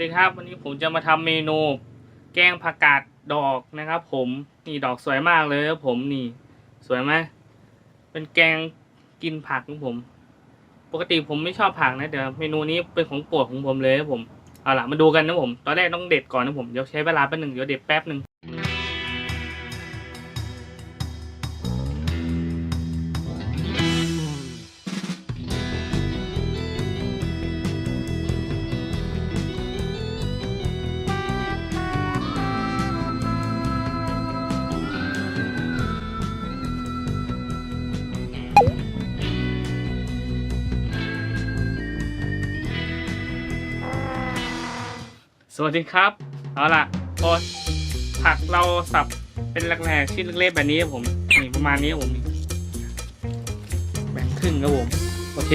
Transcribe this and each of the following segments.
ดีครับวันนี้ผมจะมาทำเมนู แกงผักกาดดอกนะครับ ผมนี่ดอกสวยมากเลยครับผมนี่ สวยไหมเป็นแกงกินผักของผม ปกติผมไม่ชอบผักนะเดี๋ยวเมนูนี้เป็นของโปรดของผมเลยครับผมเอาล่ะมาดูกันนะผม ตอนแรกต้องเด็ดก่อนนะผมเดี๋ยวใช้เวลาแป๊บหนึ่งเดี๋ยวเด็ดแป๊บหนึ่ง วัสดีครับ เอาล่ะพอผักเราสับเป็นแหลกๆชิ้นเล็กๆแบบนี้ครับผมนี่ประมาณนี้ครับผมแบ่งครึ่งครับผมโอเค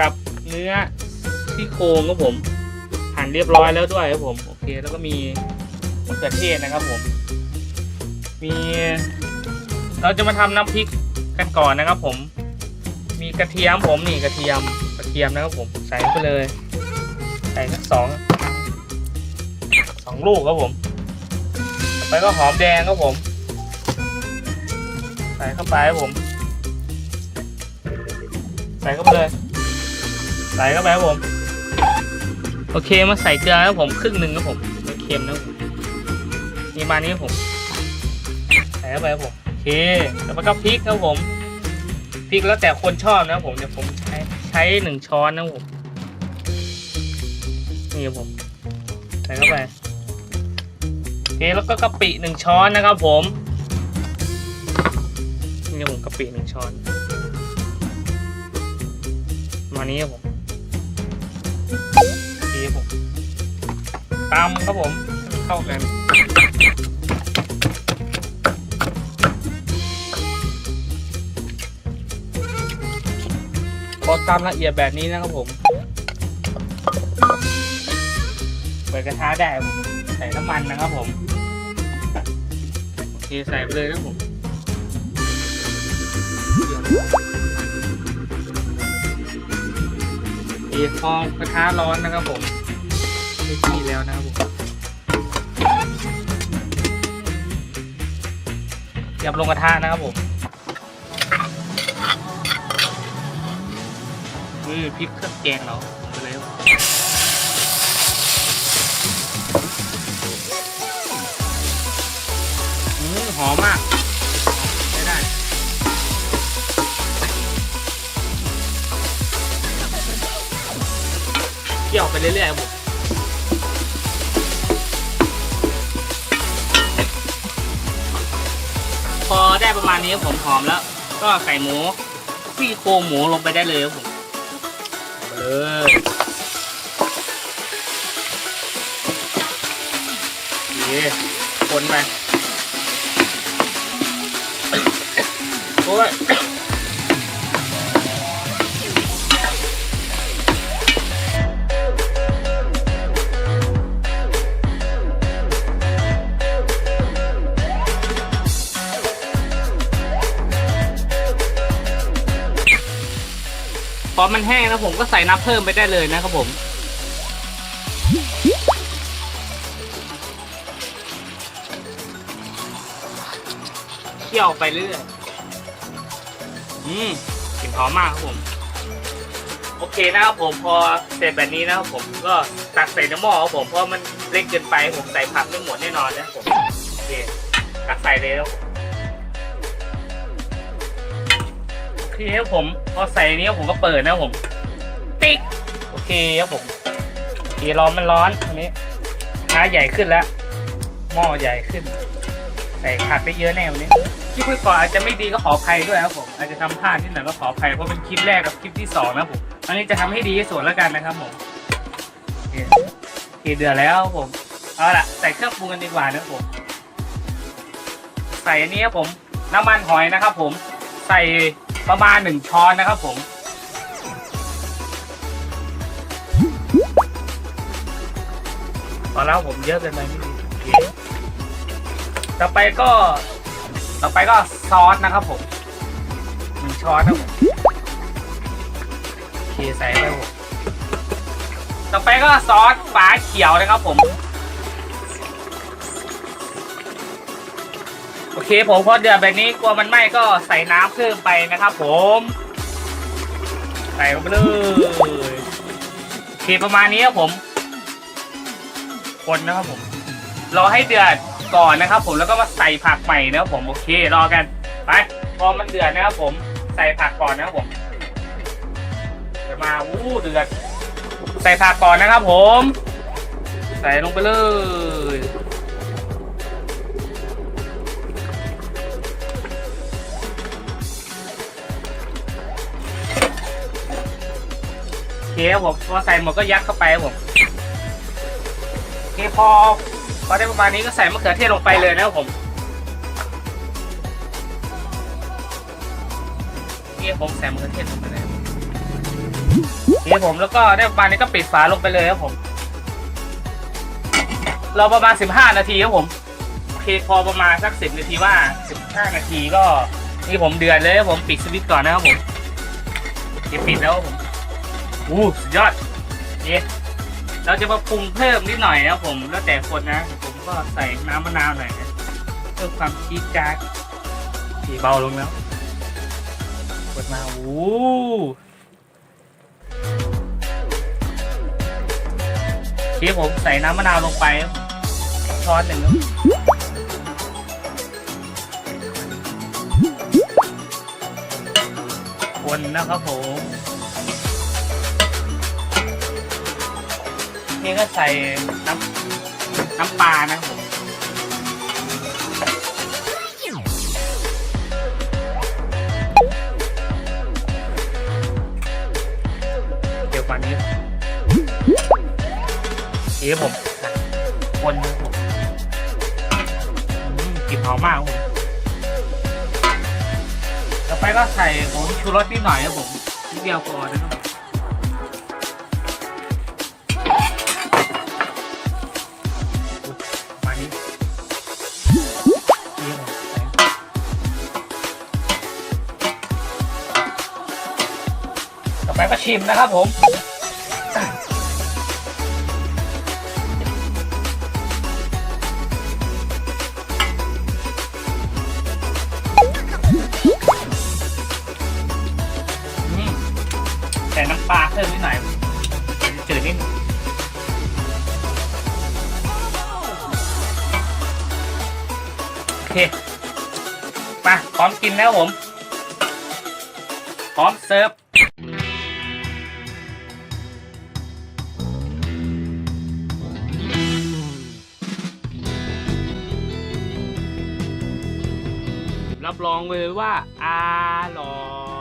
กับเนื้อที่โครงครับผมหั่นเรียบร้อยแล้วด้วยครับผมโอเคแล้วก็มีมะเขือเทศนะครับผม มีเราจะมาทำน้ำพริกกันก่อนนะครับผม มีกระเทียมผมนี่กระเทียมกระเทียมนะครับผมใส่ไปเลย ใส่สักสอง สองลูกครับผม ไปก็หอมแดงครับผม ใส่เข้าไปครับผม ใส่เข้าไปเลยใส่เข้าไปครับผม โอเคมาใส่เกลือครับผมครึ่งหนึ่งครับผมไม่เค็มนะครับผมนี่มานี้ครับผม ใส่เข้าไปครับผมโอเคแล้วก็พริกครับผมพริกแล้วแต่คนชอบนะครับผมเดี๋ยวผมใช้ใช้หนึ่งช้อนนะครับผมนี่ครับผมใส่เข้าไป เคแล้วก็กะปิหนึ่งช้อนนะครับผมนี่ผมกะปิหนึ่งช้อน มานี้ครับผมโอเคผมตามครับผมเข้ากันพอตามละเอียดแบบนี้นะครับผม เปิดกระทะได้ผม ใส่น้ำมันนะครับผมโอเคใส่ไปเลยนะผมเอีพอกระทะร้อนนะครับผมไม่ที่แล้วนะครับผมยับลงกระทะนะครับผมนี่พริกเครื่องแกงเรา หอมมากใช้ได้เคี่ยวไปเรื่อยๆผมพอได้ประมาณนี้ผมหอมแล้ว ก็ใส่หมูซี่โครงหมูลงไปได้เลยครับผมเอาไปเลยโอเคคนไป โอ้ยพอมันแห้งแล้วผมก็ใส่น้ำเพิ่มไปได้เลยนะครับผมเคี่ยวไปเรื่อย อืมกลิ่นหอมมากครับผม โอเคนะครับผมพอเสร็จแบบนี้นะครับผมก็ตักใส่น้ำหม้อครับผมเพราะมันเล็กเกินไปผมใส่ผักไม่หมดแน่นอนนะครับผมโอเคตักใส่เลยครับโอเคครับผมพอใส่นี้ผมก็เปิดนะครับผม ติ๊กโอเคครับผมโอเคร้อนมันร้อนอันนี้น้าใหญ่ขึ้นแล้วหม้อใหญ่ขึ้น ใส่ผักได้เยอะแน่วันนี้ คลิปก่อนอาจจะไม่ดีก็ขออภัยด้วยครับผมอาจจะทำพลาดนิดหน่อยก็ขออภัยเพราะเป็นคลิปแรกกับคลิปที่สองนะผมอันนี้จะทำให้ดีที่สุดแล้วกันนะครับผมเคเดือดแล้วผมเอาล่ะใส่เครื่องปรุงกันดีกว่านะผมใส่อันนี้ครับผมน้ำมันหอยนะครับ ผมใส่ประมาณหนึ่งช้อนนะครับ ผมพอแล้วผมเยอะเกินไปไม่ดีต่อไปก็ ต่อไปก็ซอสนะครับผมหนึ่งช้อนนะครับผมโอเคใส่ไปผมต่อต่อไปก็ซอสฝาเขียวนะครับผม โอเคผมพอเดือดแบบนี้กลัวมันไหม้ก็ใส่น้ำเพิ่มไปนะครับผม ใส่ลงไปเลยโอเคประมาณนี้ครับผม คนนะครับผม รอให้เดือด ก่อนนะครับ ผมแล้วก็มาใส่ผักใหม่นะครับผมโอเครอกันไปพอมันเดือดนะครับผมใส่ผักก่อนนะครับผมจะมาอู้เดือด ใส่ผักก่อนนะครับ ผม ใส่ลงไปเลยโอเคผมพอใส่หมดก็ยัดเข้าไปผมโอเคพอ พอได้ประมาณนี้ก็ใส่มะเขือเทศลงไปเลยนะครับผมโอเคผมใส่มะเขือเทศลงไปเลยโอเคผมแล้วก็ได้ประมาณนี้ก็ปิดฝาลงไปเลยครับผมรอประมาณ 15 นาทีครับผมโอเคพอประมาณสัก 10 นาทีว่า 15 นาทีก็นี่ผมเดือดเลยครับผมปิดสวิตช์ก่อนนะครับผมโอเคปิดแล้วครับผมอู้สุดยอดเย้ เราจะมาปรุงเพิ่มนิดหน่อยนะครับผมแล้วแต่คนนะ ผมก็ใส่น้ำมะนาวหน่อยนะเพิ่มความจี๊ดจ๊าดสีเบาลงแล้วกดมาอู้โอเคผมใส่น้ำมะนาวลงไปครับช้อนหนึ่งครับคนนะครับผม นี่ก็ใส่น้ำน้ำปลานะครับผมเดี๋ยวว่านี้เอ๊ะผมคนนะครับผมกลิ่นหอมมากครับผมต่อไปก็ใส่ผงชูรสนิดหน่อยครับผมนิดเดียวพอนะครับ ชิมนะครับผมแต่น้ำปลาเพิ่มนิดหน่อยจืดนิดโอเคมาพร้อมกินแล้วผม พร้อมเสิร์ฟ รับรองเลยว่าอร่อย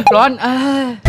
ยร้อนเออ